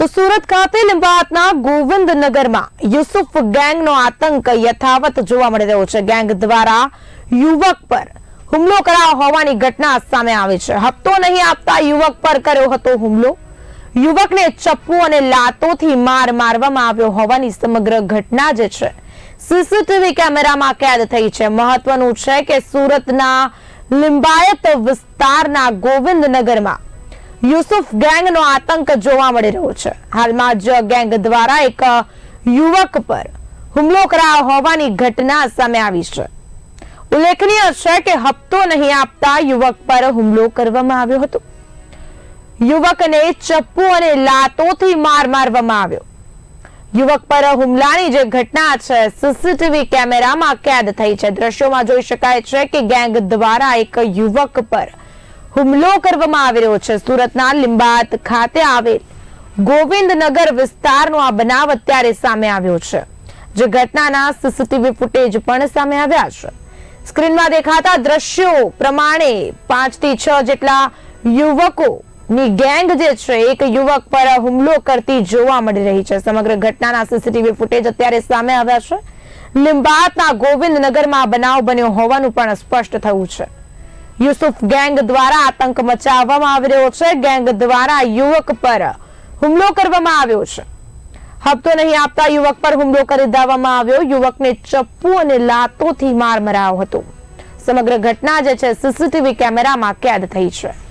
તો સુરત ખાતે લીંબાયતના ગોવિંદનગરમાં યુસુફ ગેંગનો આતંક યથાવત જોવા મળી રહ્યો છે. ગેંગ દ્વારા યુવક પર હુમલો કરાયો હોવાની ઘટના સામે આવી છે. હપ્તો નહીં આપતા યુવક પર કર્યો હતો હુમલો. યુવકને ચપ્પુ અને લાતોથી માર મારવામાં આવ્યો હોવાની સમગ્ર ઘટના જે છે, સીસીટીવી કેમેરામાં કેદ થઈ છે. મહત્વનું છે કે સુરતના લિંબાયત વિસ્તારના ગોવિંદનગરમાં યુસુફ ગેંગનો આતંક જોવા મળી રહ્યો છે. હાલમાં જ ગેંગ દ્વારા એક યુવક પર હુમલો કરાયો હોવાની ઘટના સામે આવી છે. ઉલ્લેખનીય છે કે હપ્તો નહીં આપતા યુવક પર હુમલો કરવામાં આવ્યો હતો. યુવકને ચપ્પુ અને લાતોથી માર મારવામાં આવ્યો. યુવક પર હુમલાની જે ઘટના છે, સીસીટીવી કેમેરામાં કેદ થઈ છે. દ્રશ્યોમાં જોઈ શકાય છે કે ગેંગ દ્વારા એક યુવક પર હુમલો કરવામાં આવી રહ્યો છે. સુરતના લિંબાત ખાતે આવેલ ગોવિંદનગર વિસ્તારનો આ બનાવ અત્યારે સામે આવ્યો છે. જે ઘટનાના સીસીટીવી ફૂટેજ પણ સામે આવ્યા છે. સ્ક્રીનમાં દેખાતા દ્રશ્યો પ્રમાણે પાંચથી છ જેટલા યુવકો ની ગેંગ જે છે, એક યુવક પર હુમલો કરતી જોવા મળી રહી છે. સમગ્ર ઘટનાના સીસીટીવી ફૂટેજ અત્યારે સામે આવ્યા છે. લિંબાતના ગોવિંદનગરમાં બનાવ બન્યો હોવાનું પણ સ્પષ્ટ થયું છે. યુસુફ ગેંગ દ્વારા આતંક મચાવવામાં આવી રહ્યો છે. ગેંગ દ્વારા યુવક પર હુમલો કરવામાં આવ્યો છે. હપ્તો નહીં આપતા યુવક પર હુમલો કરી દેવામાં આવ્યો. યુવકને ચપ્પુ અને લાતોથી માર મરાયો હતો. સમગ્ર ઘટના જે છે, સીસીટીવી કેમેરામાં કેદ થઈ છે.